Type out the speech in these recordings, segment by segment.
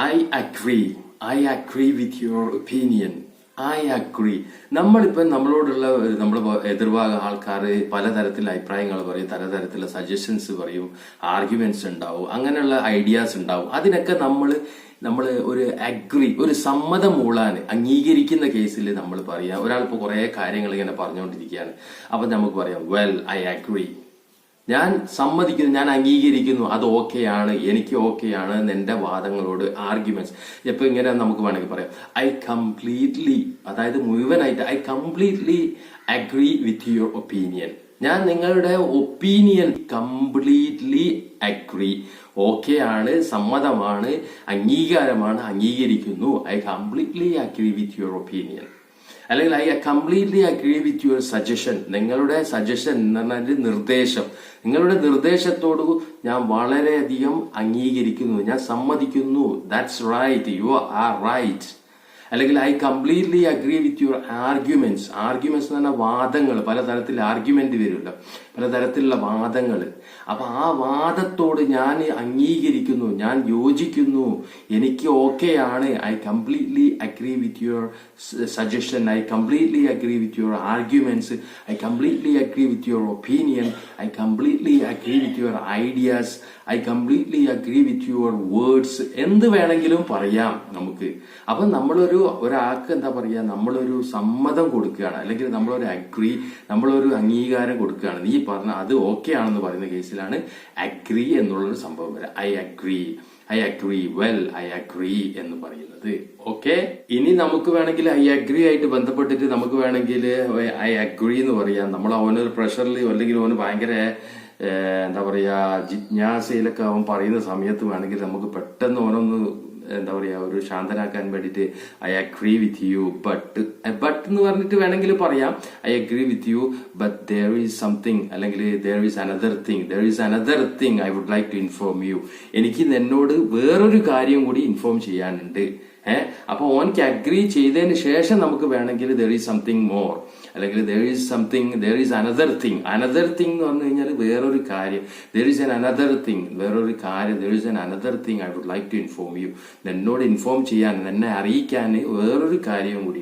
I agree I agree with your opinion I agree നമ്മളിപ്പം നമ്മളോടുള്ള നമ്മൾ എതിർഭാഗ ആൾക്കാർ പലതരത്തിലുള്ള അഭിപ്രായങ്ങൾ പറയും പലതരത്തിലുള്ള സജഷൻസ് പറയും ആർഗ്യുമെന്റ്സ് ഉണ്ടാവും അങ്ങനെയുള്ള ഐഡിയാസ് ഉണ്ടാവും. അതിനൊക്കെ നമ്മൾ നമ്മൾ ഒരു അഗ്രി ഒരു സമ്മതം മൂളാൻ അംഗീകരിക്കുന്ന കേസിൽ നമ്മൾ പറയാം. ഒരാളിപ്പോൾ കുറേ കാര്യങ്ങൾ ഇങ്ങനെ പറഞ്ഞുകൊണ്ടിരിക്കുകയാണ്. അപ്പം നമുക്ക് പറയാം വെൽ ഐ അഗ്രി ഞാൻ സമ്മതിക്കുന്നു ഞാൻ അംഗീകരിക്കുന്നു അത് ഓക്കെയാണ് എനിക്ക് ഓക്കെയാണ് എന്റെ വാദങ്ങളോട് ആർഗ്യുമെന്റ്സ് ഇപ്പൊ ഇങ്ങനെ നമുക്ക് വേണമെങ്കിൽ പറയാം. ഐ കംപ്ലീറ്റ്ലി അതായത് മുഴുവനായിട്ട് I completely agree with your opinion ഞാൻ നിങ്ങളുടെ ഒപ്പീനിയൻ കംപ്ലീറ്റ്ലി അഗ്രി ഓക്കെ ആണ് സമ്മതമാണ് അംഗീകാരമാണ് അംഗീകരിക്കുന്നു. I completely agree with your opinion അല്ലെങ്കിൽ I completely agree with your suggestion നിങ്ങളുടെ സജഷൻ എന്ന് പറഞ്ഞാൽ നിർദ്ദേശം. നിങ്ങളുടെ നിർദ്ദേശത്തോട് ഞാൻ വളരെയധികം അംഗീകരിക്കുന്നു. ഞാൻ സമ്മതിക്കുന്നു. That's right you are right അല്ലെങ്കിൽ I completely agree with your arguments arguments എന്ന് പറഞ്ഞാൽ വാദങ്ങൾ പലതരത്തിൽ ആർഗ്യുമെന്റ് വരുമല്ലോ. പലതരത്തിലുള്ള വാദങ്ങൾ. അപ്പൊ ആ വാദത്തോട് ഞാൻ അംഗീകരിക്കുന്നു ഞാൻ യോജിക്കുന്നു എനിക്ക് ഓക്കെ ആണ്. I completely agree with your suggestion I completely agree with your arguments I completely agree with your opinion I completely agree with your ideas I completely agree with your words എന്ത് വേണമെങ്കിലും പറയാം നമുക്ക്. അപ്പൊ നമ്മളൊരു ഒരാൾക്ക് എന്താ പറയുക നമ്മളൊരു സമ്മതം കൊടുക്കുകയാണ് അല്ലെങ്കിൽ നമ്മളൊരു അഗ്രി നമ്മളൊരു അംഗീകാരം കൊടുക്കുകയാണ്. നീ പറഞ്ഞ അത് ഓക്കെ ആണെന്ന് പറയുന്ന കേസിലാണ് അഗ്രി എന്നുള്ളൊരു സംഭവം വരെ. I agree I agree well I agree എന്ന് പറയുന്നത്. ഓക്കെ ഇനി നമുക്ക് വേണമെങ്കിൽ ഐ അഗ്രി ആയിട്ട് ബന്ധപ്പെട്ടിട്ട് നമുക്ക് വേണമെങ്കിൽ ഐ അഗ്രി എന്ന് പറയാം. നമ്മൾ അവനൊരു പ്രഷറിൽ അല്ലെങ്കിൽ അവന് ഭയങ്കര എന്താ പറയാ ജിജ്ഞാസയിലൊക്കെ അവൻ പറയുന്ന സമയത്ത് വേണമെങ്കിൽ നമുക്ക് പെട്ടെന്ന് അവനൊന്ന് എന്താ പറയാ ഒരു ശാന്തനാക്കാൻ വേണ്ടിയിട്ട് I agree with you but but എന്ന് പറഞ്ഞിട്ട് വേണമെങ്കിൽ പറയാം. I agree with you but there is something അല്ലെങ്കിൽ there is another thing there is another thing I would like to inform you എനിക്ക് എന്നോട് വേറൊരു കാര്യം കൂടി ഇൻഫോം ചെയ്യാനുണ്ട്. ഏഹ് അപ്പൊ ഓൻക്ക് അഗ്രി ചെയ്തതിന് ശേഷം നമുക്ക് വേണമെങ്കിൽ ദർ ഈസ് സംതിങ് മോർ അല്ലെങ്കിൽ there is something there is another thing another thing എന്ന് പറഞ്ഞു കഴിഞ്ഞാൽ വേറൊരു കാര്യം. There is an another thing വേറൊരു കാര്യം. There is an another thing I would like to inform you എന്നോട് ഇൻഫോം ചെയ്യാൻ എന്നെ അറിയിക്കാൻ വേറൊരു കാര്യവും കൂടി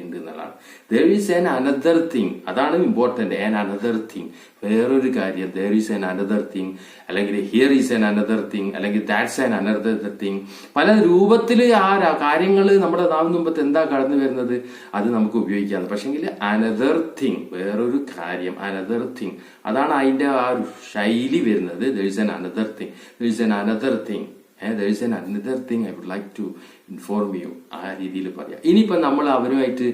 എന്നുള്ളതാണ് there is an another thing അതാണ് ഇമ്പോർട്ടന്റ് എൻ അനദർ തിങ് വേറൊരു കാര്യം. There is an another thing അല്ലെങ്കിൽ here is an another thing അല്ലെങ്കിൽ ദാറ്റ്സ് എൻ അനദർ തിങ് പല രൂപത്തിൽ ആ കാര്യങ്ങൾ നമ്മുടെ നാവിൻ മുമ്പത്ത് എന്താ കടന്നു വരുന്നത്? അത് നമുക്ക് ഉപയോഗിക്കാം പക്ഷെങ്കിൽ അനദർ തിങ് വേറൊരു കാര്യം. അനദർ തിങ് അതാണ് അതിന്റെ ആ ഒരു ശൈലി വരുന്നത്. There is an another thing there is an another thing there is an another thing I would like to inform you ആ രീതിയിൽ പറയാം. ഇനിയിപ്പോൾ നമ്മൾ അവരുമായിട്ട്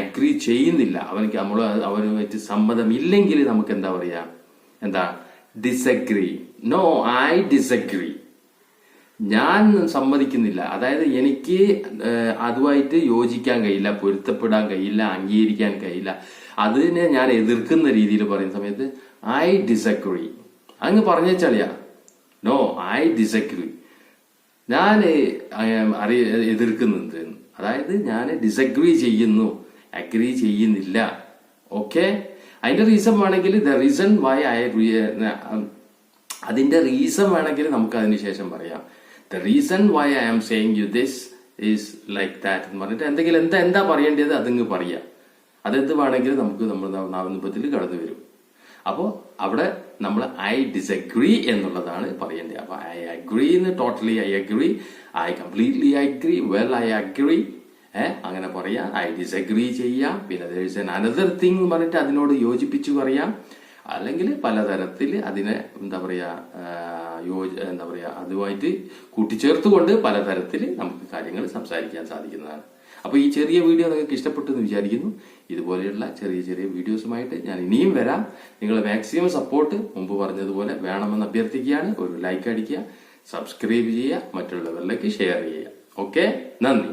അഗ്രി ചെയ്യുന്നില്ല. അവനക്ക് നമ്മൾ അവനുമായിട്ട് സമ്മതമില്ലെങ്കിൽ നമുക്ക് എന്താ പറയാ? എന്താ? ഡിസഗ്രി നോ ഐ ഡിസഗ്രി ഞാൻ സമ്മതിക്കുന്നില്ല. അതായത് എനിക്ക് അതുമായിട്ട് യോജിക്കാൻ കഴിയില്ല പൊരുത്തപ്പെടാൻ കഴിയില്ല അംഗീകരിക്കാൻ കഴിയില്ല. അതിനെ ഞാൻ എതിർക്കുന്ന രീതിയിൽ പറയുന്ന സമയത്ത് ഐ ഡിസഗ്രി അങ്ങ് പറഞ്ഞേച്ചാളിയാ നോ ഐ ഡിസഗ്രി ഞാൻ അറി എതിർക്കുന്നുണ്ട്. അതായത് ഞാൻ ഡിസഗ്രി ചെയ്യുന്നു. അഗ്രി ചെയ്യുന്നില്ല. ഓക്കെ അതിന്റെ റീസൺ വേണമെങ്കിൽ ദ റീസൺ വൈ ഐ അതിന്റെ റീസൺ വേണമെങ്കിൽ നമുക്ക് അതിന് ശേഷം പറയാം. The reason why I am saying you this is like that എന്ന് പറഞ്ഞിട്ട് എന്തെങ്കിലും എന്താ എന്താ പറയേണ്ടത് അതങ്ങ് പറയാം. അതെന്ത് വേണമെങ്കിലും നമുക്ക് നമ്മുടെ നാവനുഭവത്തിൽ കടന്നു വരും. അപ്പോൾ അവിടെ നമ്മൾ ഐ ഡിസഗ്രി എന്നുള്ളതാണ് പറയേണ്ടത്. അപ്പോൾ ഐ അഗ്രി എന്ന് totally I agree I completely I agree well I agree ഏഹ് അങ്ങനെ പറയാം. ഐ ഡിസഗ്രി ചെയ്യാം. പിന്നെ is an another thing എന്ന് പറഞ്ഞിട്ട് അതിനോട് യോജിപ്പിച്ചു പറയാം. അല്ലെങ്കിൽ പലതരത്തിൽ അതിനെ എന്താ പറയാ ആ, യോജ എന്താ പറയാ അതുമായിട്ട് കൂട്ടിച്ചേർത്തുകൊണ്ട് പലതരത്തിൽ നമുക്ക് കാര്യങ്ങൾ സംസാരിക്കാൻ സാധിക്കുന്നതാണ്. അപ്പൊ ഈ ചെറിയ വീഡിയോ നിങ്ങൾക്ക് ഇഷ്ടപ്പെട്ടു എന്ന് വിചാരിക്കുന്നു. ഇതുപോലെയുള്ള ചെറിയ ചെറിയ വീഡിയോസുമായിട്ട് ഞാൻ ഇനിയും വരാം. നിങ്ങൾ മാക്സിമം സപ്പോർട്ട് മുമ്പ് പറഞ്ഞതുപോലെ വേണമെന്ന് അഭ്യർത്ഥിക്കുകയാണ്. ഒരു ലൈക്ക് അടിക്കുക സബ്സ്ക്രൈബ് ചെയ്യുക മറ്റുള്ളവരിലേക്ക് ഷെയർ ചെയ്യുക. ഓക്കെ നന്ദി.